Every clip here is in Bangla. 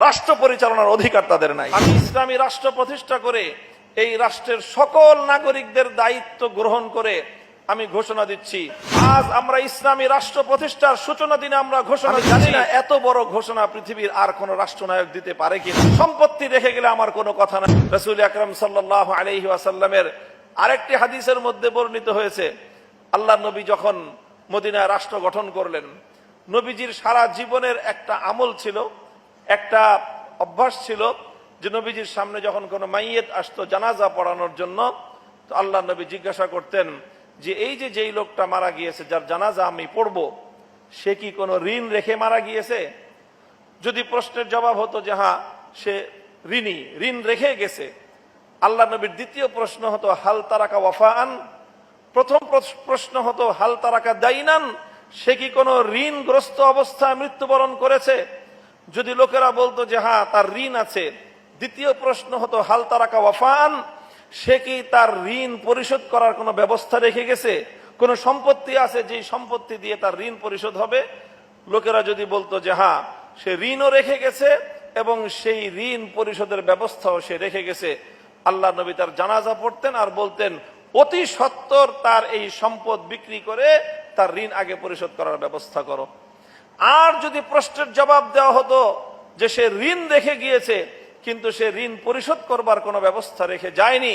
রাষ্ট্র পরিচালনার অধিকার তাদের নাই। আমি ইসলামী রাষ্ট্র প্রতিষ্ঠা করে এই রাষ্ট্রের সকল নাগরিকদের দায়িত্ব গ্রহণ করে আমি ঘোষণা দিচ্ছি। আজ আমরা ইসলামী রাষ্ট্র প্রতিষ্ঠার সূচনা দিনে আমরা ঘোষণা জানি না এত বড় ঘোষণা পৃথিবীর আর কোন রাষ্ট্রনায়ক দিতে পারে কি সম্পত্তি রেখে গেলে আমার কোনো কথা নাই রসুল আকরম সাল্লাহ আলহি আসাল্লামের আরেকটি হাদিসের মধ্যে বর্ণিত হয়েছে আল্লাহ নবী যখন মদিনায় রাষ্ট্র গঠন করলেন নবীজির সারা জীবনের একটা আমল ছিল একটা অভ্যাস ছিল যে নবীজির সামনে যখন কোনো মাইয়েত আসতো জানাজা পড়ানোর জন্য, তো আল্লাহ নবী জিজ্ঞাসা করতেন যে এই যে যেই লোকটা মারা গিয়েছে, যার জানাজা আমি পড়ব, সে কি কোনো ঋণ রেখে মারা গিয়েছে? যদি প্রশ্নের জবাব হতো যে হ্যাঁ সে ঋণী, ঋণ রেখে গেছে। আল্লাহ নবীর দ্বিতীয় প্রশ্ন হতো, হাল তারাকা ওয়াফান প্রথম প্রশ- প্রশ্ন হতো, হাল তারাকা দাইনান? সে কি কোনো ঋণগ্রস্ত অবস্থায় মৃত্যুবরণ করেছে? যদি লোকেরা বলতো যে হ্যাঁ তার ঋণ আছে। দ্বিতীয় প্রশ্ন হতো, হাল তারাকা ওয়াফান সে কি তার ঋণ পরিশোধ করার কোনো ব্যবস্থা রেখে গেছে? কোনো সম্পত্তি আছে যে সম্পত্তি দিয়ে তার ঋণ পরিশোধ হবে? লোকেরা যদি বলতো যে হ্যাঁ সে ঋণও রেখে গেছে এবং সেই ঋণ পরিশোধের ব্যবস্থাও সে রেখে গেছে। আল্লাহ নবী তার জানাজা পড়তেন আর বলতেন, অতি সত্তর তার এই সম্পদ বিক্রি করে তার ঋণ আগে পরিশোধ করার ব্যবস্থা করো। আর যদি প্রশ্নের জবাব দেওয়া হতো যে সে ঋণ রেখে গিয়েছে, কিন্তু সে ঋণ পরিশোধ করবার কোনো ব্যবস্থা রেখে যায়নি,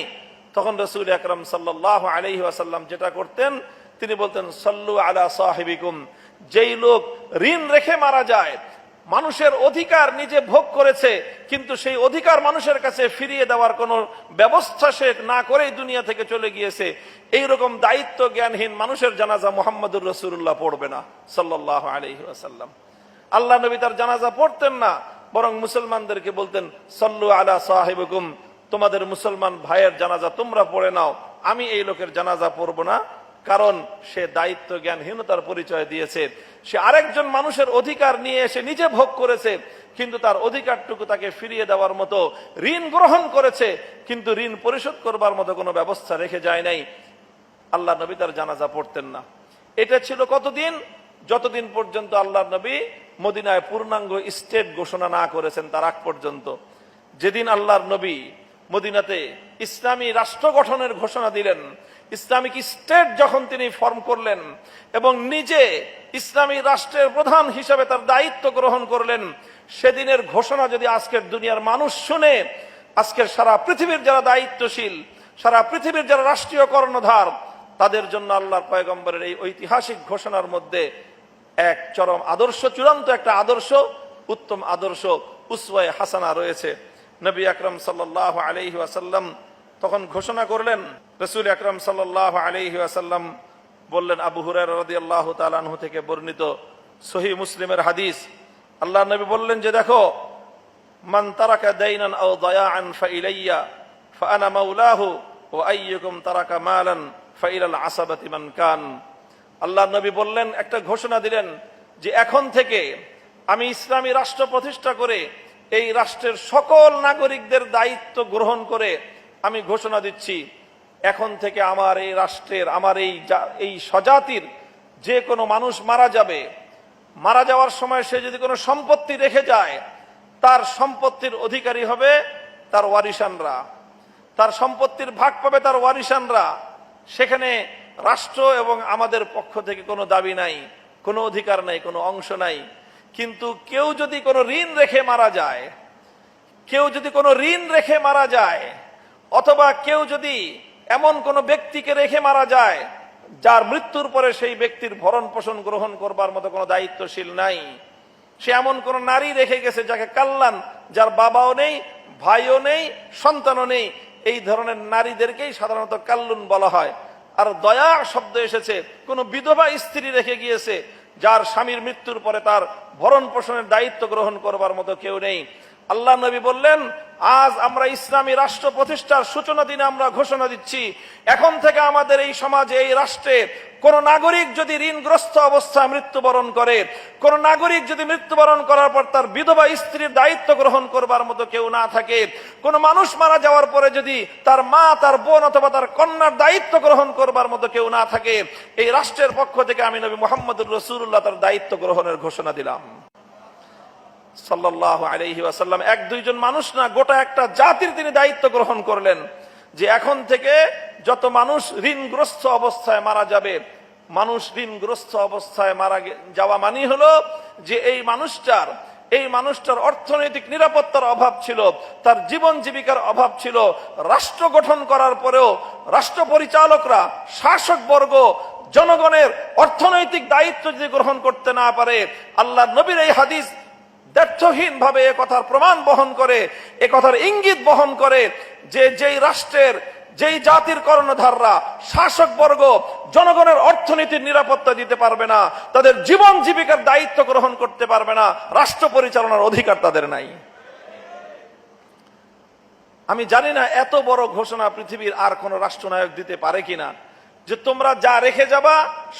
তখন রসুল আকরম সাল্লাহ আলহি আসাল্লাম যেটা করতেন, তিনি বলতেন, সল্লু আলা সাহেবিকুম। যেই লোক ঋণ রেখে মারা যায় মানুষের অধিকার নিজে ভোগ করেছে, কিন্তু সেই অধিকার মানুষের কাছে ফিরিয়ে দেওয়ার কোনো ব্যবস্থা সে না করেই দুনিয়া থেকে চলে গিয়েছে। এই রকম দায়িত্ব জ্ঞানহীন মানুষের জানাজা মোহাম্মদুর রসুল্লাহ পড়বে না সাল্লাহ আলহি আসাল্লাম আল্লাহ নবী তার জানাজা পড়তেন না, বরং মুসলমানদেরকে বলতেন, সল্লু আলা সাহেবকুম, তোমাদের মুসলমান ভাইয়ের জানাজা তোমরা পড়ে নাও, আমি এই লোকের জানাজা পড়ব না কারণ সে দায়িত্ব জ্ঞানহীনতার পরিচয় দিয়েছে। সে আরেকজন মানুষের অধিকার নিয়ে এসে নিজে ভোগ করেছে, কিন্তু তার অধিকারটুকু তাকে ফিরিয়ে দেওয়ার মতো ঋণ গ্রহণ করেছে, কিন্তু ঋণ পরিশোধ করবার মতো কোনো ব্যবস্থা রেখে যায় নাই। আল্লাহ নবী তার জানাজা পড়তেন না। এটা ছিল কতদিন? যতদিন পর্যন্ত আল্লাহ নবী মদিনায় পূর্ণাঙ্গ স্টেট ঘোষণা না করেছেন, তার আগ পর্যন্ত। যেদিন আল্লাহর নবী মদিনাতে ইসলামী রাষ্ট্র গঠনের ঘোষণা দিলেন। ইসলামিক স্টেট যখন তিনি ফর্ম করলেন এবং নিজে ইসলামী রাষ্ট্রের প্রধান হিসাবে তার দায়িত্ব গ্রহণ করলেন, সেদিনের ঘোষণা যদি আজকের দুনিয়ার মানুষ শুনে, আজকের সারা পৃথিবীর যারা দায়িত্বশীল, সারা পৃথিবীর যারা রাষ্ট্রীয় কর্ণধার, তাদের জন্য আল্লাহর পয়গম্বরের এই ঐতিহাসিক ঘোষণার মধ্যে এক চরম আদর্শ, চূড়ান্ত একটা আদর্শ, উত্তম আদর্শ উসওয়ায় হাসানা রয়েছে। নবী আকরম সাল্লাহ আলহি আসাল্লাম তখন ঘোষণা করলেন, রসুল আকরম সাল্লাহ আলহি আসাল্লাম বললেন, আবু হুরার আল্লাহ থেকে বর্ণিত সহি মুসলিমের হাদিস। আল্লাহ নবী বললেন যে, দেখো, মান তারাকা ফাইলাইয়া আইয়ুকুম তারাকা মালান ফাইলাল আসাবাতি মান বললেন, একটা ঘোষণা দিলেন যে, এখন থেকে আমি ইসলামী রাষ্ট্র প্রতিষ্ঠা করে এই রাষ্ট্রের সকল নাগরিকদের দায়িত্ব গ্রহণ করে আমি ঘোষণা দিচ্ছি, এখন থেকে আমার এই রাষ্ট্রের, আমার এই এই স্বজাতির যে কোনো মানুষ মারা যাবে। মারা যাওয়ার সময় সে যদি কোনো সম্পত্তি রেখে যায়, তার সম্পত্তির অধিকারী হবে তার ওয়ারিসানরা তার সম্পত্তির ভাগ পাবে তার ওয়ারিসানরা সেখানে রাষ্ট্র এবং আমাদের পক্ষ থেকে কোনো দাবি নাই, কোনো অধিকার নাই, কোনো অংশ নাই। কিন্তু কেউ যদি কোনো ঋণ রেখে মারা যায়, কেউ যদি কোনো ঋণ রেখে মারা যায়, অথবা কেউ যদি এমন কোনো ব্যক্তিকে রেখে মারা যায়, যার মৃত্যুর পরে সেই ব্যক্তির ভরণ পোষণ গ্রহণ করবার মতো কোনো দায়িত্বশীল নাই। সে এমন কোন নারী রেখে গেছে যাকে কাল্লান যার বাবাও নেই, ভাইও নেই, সন্তানও নেই। এই ধরনের নারীদেরকেই সাধারণত কাল্লুন বলা হয়। আর দয়া শব্দ এসেছে, কোন বিধবা স্ত্রী রেখে গিয়েছে যার স্বামীর মৃত্যুর পরে তার ভরণ পোষণের দায়িত্ব গ্রহণ করবার মতো কেউ নেই। আল্লাহ নবী বললেন, আজ আমরা ইসলামী রাষ্ট্র প্রতিষ্ঠার সূচনা দিনে আমরা ঘোষণা দিচ্ছি। এখন থেকে আমাদের এই সমাজে, এই রাষ্ট্রে কোন নাগরিক যদি ঋণগ্রস্ত অবস্থায় মৃত্যুবরণ করে, কোন নাগরিক যদি মৃত্যুবরণ করার পর তার বিধবা স্ত্রীর দায়িত্ব গ্রহণ করবার মতো কেউ না থাকে, কোন মানুষ মারা যাওয়ার পরে যদি তার মা, তার বোন অথবা তার কন্যার দায়িত্ব গ্রহণ করবার মতো কেউ না থাকে, এই রাষ্ট্রের পক্ষ থেকে আমি নবী মোহাম্মদুর রসুল্লাহ তার দায়িত্ব গ্রহণের ঘোষণা দিলাম। সাল্লাহ আলহি আসাল্লাম এক দুইজন মানুষ না, গোটা একটা জাতির তিনি দায়িত্ব গ্রহণ করলেন যে এখন থেকে যত মানুষ ঋণগ্রস্ত অবস্থায় মারা যাবে, মানুষ ঋণগ্রস্ত অবস্থায় মারা যাওয়া মানি হলো যে এই মানুষটার এই মানুষটার অর্থনৈতিক নিরাপত্তার অভাব ছিল, তার জীবন জীবিকার অভাব ছিল, রাষ্ট্র গঠন করার পরেও রাষ্ট্র পরিচালকরা, শাসক বর্গ, জনগণের অর্থনৈতিক দায়িত্ব যদি গ্রহণ করতে না পারে, আল্লাহ নবীর এই হাদিস ব্যর্থহীন ভাবে কথার প্রমাণ বহন করে, এ কথার ইঙ্গিত বহন করে যে যেই রাষ্ট্রের, যেই জাতির কর্ণধাররা শাসক বর্গ, জনগণের অর্থনীতির নিরাপত্তা দিতে পারবে না, তাদের জীবন জীবিকার দায়িত্ব গ্রহণ করতে পারবে না, রাষ্ট্র পরিচালনার অধিকার তাদের নাই। আমি জানি না এত বড় ঘোষণা পৃথিবীর আর কোন রাষ্ট্রনায়ক দিতে পারে কিনা, যে তোমরা যা রেখে যাবা,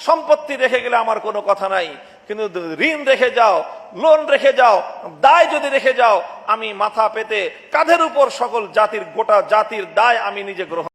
সম্পত্তি রেখে গেলে আমার কোনো কথা নাই। কিন্তু ঋণ রেখে যাও, লোন রেখে যাও, দায় যদি রেখে যাও, আমি মাথা পেতে কাঁধের উপর সকল জাতির, গোটা জাতির দায় আমি নিজে গ্রহণ